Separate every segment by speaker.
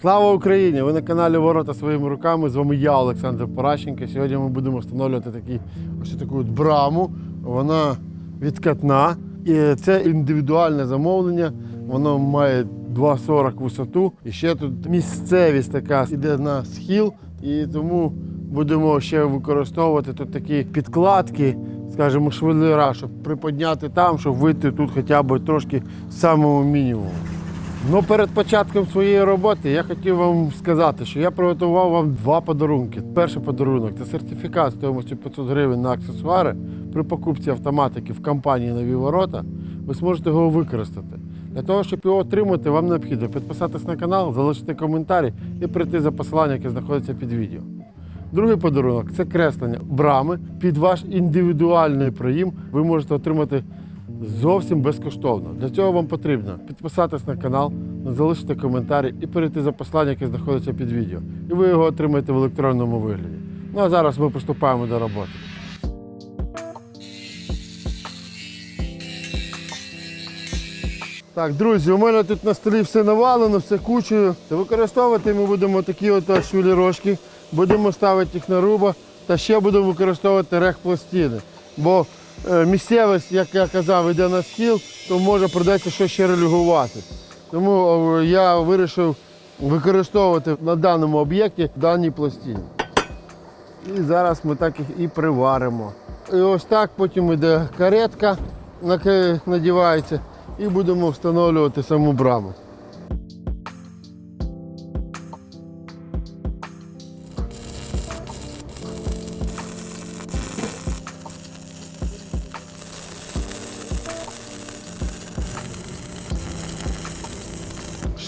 Speaker 1: Слава Україні! Ви на каналі Ворота своїми руками. З вами я, Олександр Паращенко. Сьогодні ми будемо встановлювати такі, ось таку от браму. Вона відкатна. І це індивідуальне замовлення. Воно має 2,40 висоту. І ще тут місцевість така йде на схил. І тому будемо ще використовувати тут такі підкладки, скажімо, швеллера, щоб приподняти там, щоб вийти тут хоча б трошки з самого мінімуму. Ну, перед початком своєї роботи я хотів вам сказати, що я приготував вам два подарунки. Перший подарунок це сертифікат стоїмостю 500 гривень на аксесуари. При покупці автоматики в компанії Нові ворота ви зможете його використати. Для того, щоб його отримати, вам необхідно підписатись на канал, залишити коментарі і прийти за посиланням, яке знаходиться під відео. Другий подарунок це креслення брами під ваш індивідуальний проїм. Ви можете отримати зовсім безкоштовно. Для цього вам потрібно підписатись на канал, залишити коментарі і перейти за посиланням, яке знаходиться під відео. І ви його отримаєте в електронному вигляді. Ну а зараз ми приступаємо до роботи. Так, друзі, у мене тут на столі все навалено, все кучею. Використовувати ми будемо такі от швілірошки, будемо ставити їх на руба та ще будемо використовувати рехпластини. Бо місцевість, як я казав, йде на схил, то може придеться щось ще релігувати. Тому е, я вирішив використовувати на даному об'єкті дані пластини. І зараз ми так їх і приваримо. І ось так потім йде каретка, надівається, і будемо встановлювати саму браму.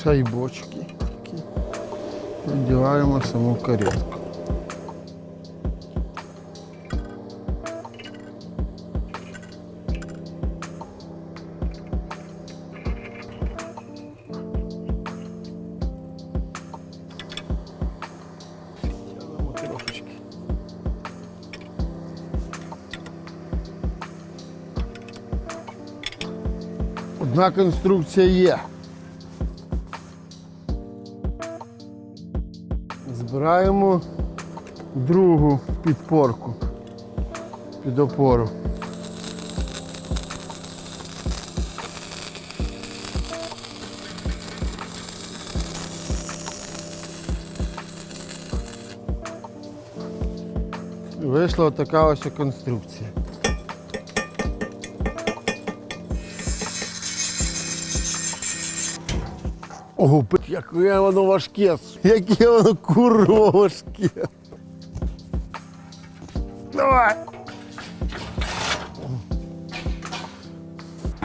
Speaker 1: Шайбочки такі. Надіваємо саму каретку. Тягнемо трошечки. Одна конструкція є. Збираємо другу підпорку під опору. Вийшла така ось конструкція. Ого, яке воно важке, яке воно курва важке. Давай.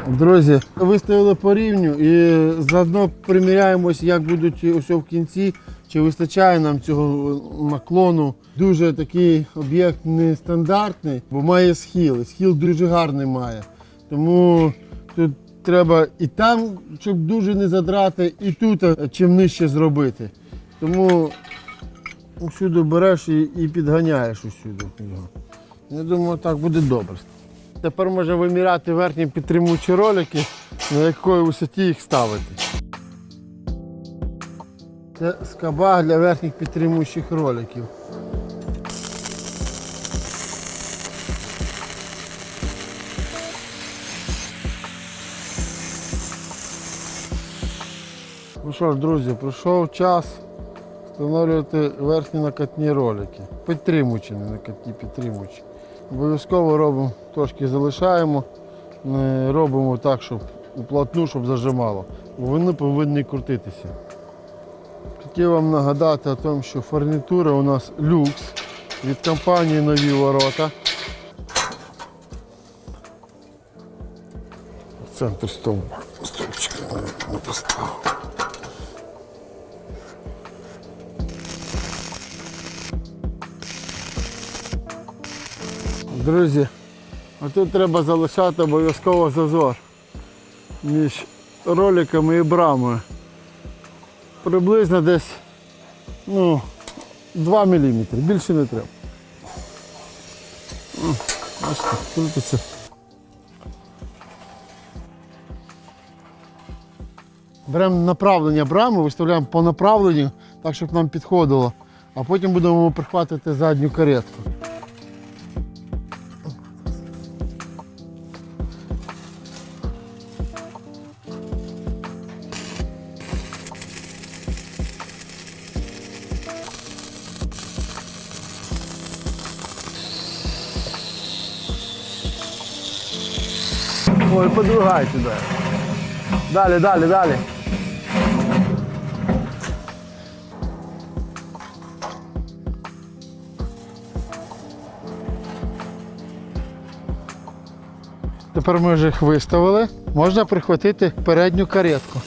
Speaker 1: Друзі, виставили по рівню і заодно приміряємось, як будуть усе в кінці, чи вистачає нам цього наклону. Дуже такий об'єкт нестандартний, бо має схил. і Схил дуже гарний має. Тому тут треба і там, щоб дуже не задрати, і тут е, чим нижче зробити. Тому усюди береш і, і підганяєш усюди. Я думаю, так буде добре. Тепер можна виміряти верхні підтримуючі ролики, на якої висоті їх ставити. Це скаба для верхніх підтримуючих роликів. Ну що ж, друзі, прийшов час встановлювати верхні накатні ролики. Підтримуючі, не накатні, підтримуючі. Обов'язково робимо, трошки залишаємо, не робимо так, щоб уплотну, щоб зажимало. Вони повинні крутитися. Хотів вам нагадати о тому, що фурнітура у нас люкс від компанії Нові ворота. Центр стовба. Стовпчика не поставив. Друзі, а тут треба залишати обов'язково зазор між роликами і брамою. Приблизно десь ну, 2 мм, більше не треба. Бачите, крутиться. Беремо направлення брами, виставляємо по направленню, так, щоб нам підходило. А потім будемо прихватити задню каретку. Подругай туди. Далі, далі, далі. Тепер ми вже їх виставили. Можна прихватити передню каретку.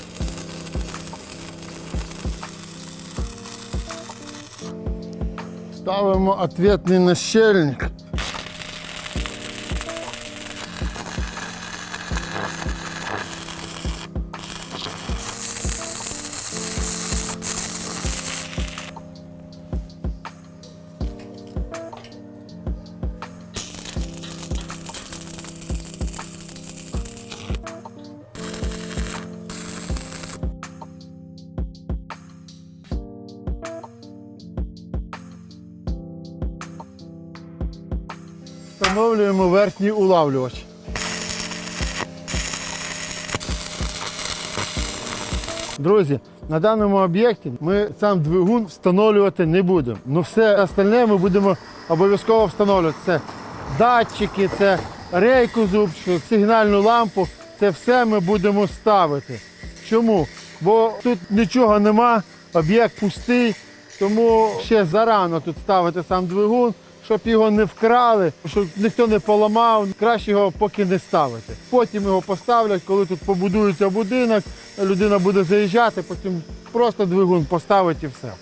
Speaker 1: Ставимо ответний нащельник. Встановлюємо верхній улавлювач. Друзі, на даному об'єкті ми сам двигун встановлювати не будемо. Ну все остальне ми будемо обов'язково встановлювати. Це датчики, це рейку зубчик, сигнальну лампу. Це все ми будемо ставити. Чому? Бо тут нічого нема, об'єкт пустий, тому ще зарано тут ставити сам двигун, щоб його не вкрали, щоб ніхто не поламав, краще його поки не ставити. Потім його поставлять, коли тут побудується будинок, людина буде заїжджати, потім просто двигун поставить і все.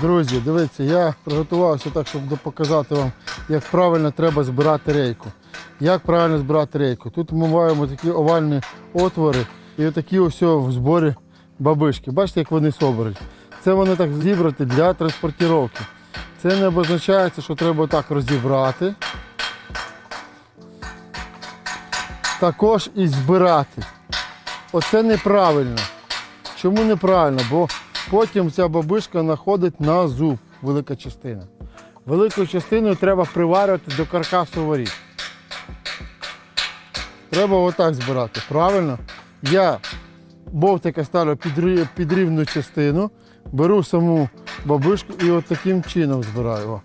Speaker 1: Друзі, дивіться, я приготувався так, щоб показати вам, як правильно треба збирати рейку. Як правильно збирати рейку? Тут ми маємо такі овальні отвори і отакі ось в зборі бабишки. Бачите, як вони собрані? Це вони так зібрати для транспортування. Це не обозначає, що треба так розібрати. Також і збирати. Оце неправильно. Чому неправильно? Бо потім ця бабишка знаходить на зуб, велика частина. Велику частину треба приварювати до каркасу воріт. Треба отак збирати. Правильно? Я бовтика ставлю під рівну частину, беру саму бабишку і от таким чином збираю.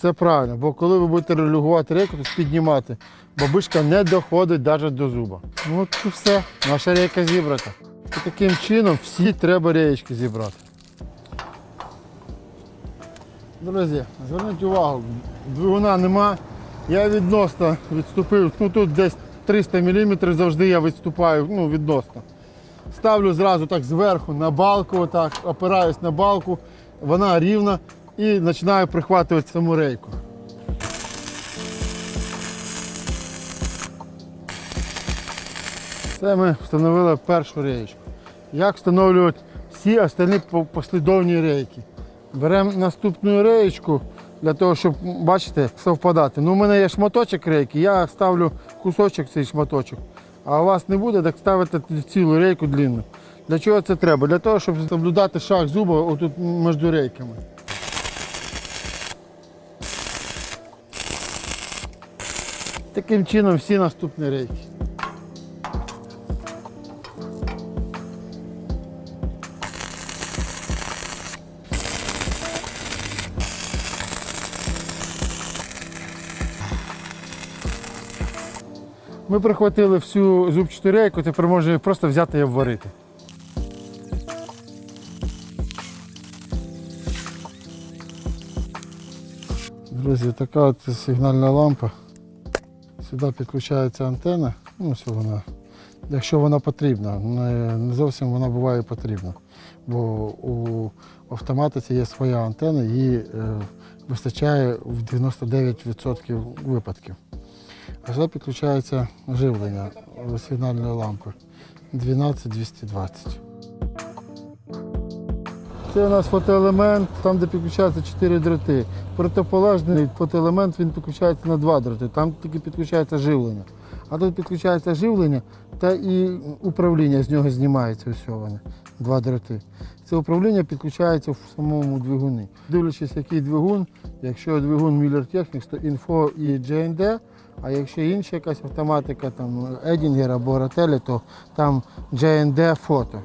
Speaker 1: Це правильно, бо коли ви будете релюгувати рейку, то піднімати, бабишка не доходить навіть до зуба. Ну от і все, наша рейка зібрата. І таким чином всі треба реєчки зібрати. Друзі, зверніть увагу, двигуна нема. Я відносно відступив, ну тут десь 300 мм завжди я відступаю ну, відносно. Ставлю зразу так зверху на балку, отак, опираюсь на балку, вона рівна і починаю прихватувати саму рейку. Це ми встановили першу реєчку. Як встановлювати всі остальні послідовні рейки? Беремо наступну реєчку для того, щоб, бачите, совпадати. Ну, у мене є шматочок рейки, я ставлю кусочок цей шматочок. А у вас не буде, так ставите цілу рейку длинну. Для чого це треба? Для того, щоб соблюдати шаг зуба отут між рейками. Таким чином всі наступні рейки. Ми прихватили всю зубчату рейку, тепер можна просто взяти і обварити. Друзі, така от сигнальна лампа. Сюди підключається антенна. Ну, ось вона. Якщо вона потрібна, не, не зовсім вона буває потрібна. Бо у автоматиці є своя антенна, її е, вистачає в 99% випадків. А сюди підключається живлення сигнальної лампи 12220. Це у нас фотоелемент, там де підключаються 4 дроти. Протиполежний фотоелемент він підключається на 2 дроти, там тільки підключається живлення.
Speaker 2: А тут підключається живлення та і управління з нього знімається воно, два дроти. Це управління підключається в самому двигуні. Дивлячись, який двигун, якщо двигун Miller Technics, то інфо і GND, а якщо інша якась автоматика, там Едінгер або Ротелі, то там GND фото.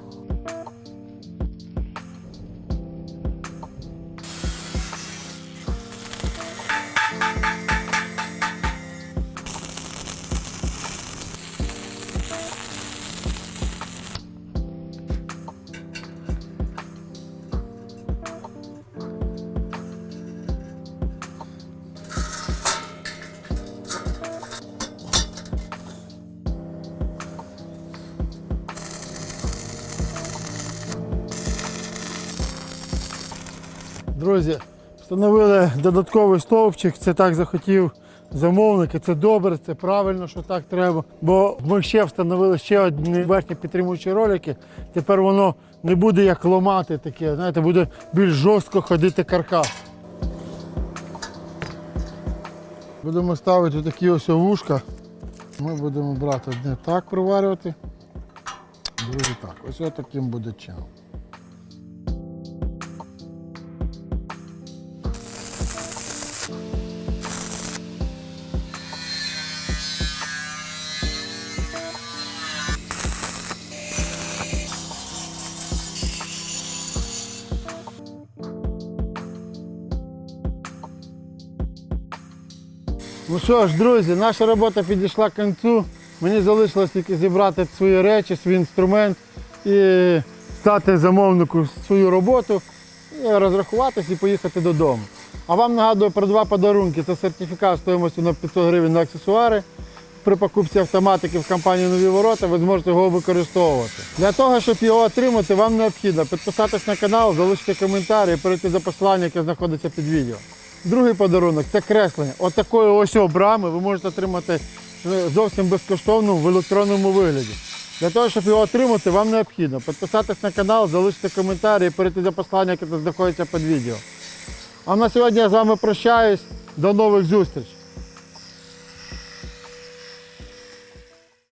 Speaker 2: Друзі, встановили додатковий стовпчик, це так захотів замовник, і це добре, це правильно, що так треба. Бо ми ще встановили ще одні верхні підтримуючі ролики. Тепер воно не буде як ломати таке, знаєте, буде більш жорстко ходити каркас. Будемо ставити такі ось вушка. Ми будемо брати одне так проварювати, друге так. Ось таким буде чином. Що ж, друзі, наша робота підійшла к кінцю. Мені залишилось тільки зібрати свої речі, свій інструмент і стати замовнику свою роботу, і розрахуватись і поїхати додому. А вам нагадую про два подарунки. Це сертифікат стоїмостю на 500 гривень на аксесуари. При покупці автоматики в компанії Нові ворота ви зможете його використовувати. Для того, щоб його отримати, вам необхідно підписатись на канал, залишити коментар і перейти за посилання, яке знаходиться під відео. Другий подарунок це креслення. Отакої ось брами ви можете отримати е, зовсім безкоштовно в електронному вигляді. Для того, щоб його отримати, вам необхідно підписатись на канал, залишити коментарі перейти за послання, яке знаходиться під відео. А на сьогодні я з вами прощаюсь. До нових зустрічей!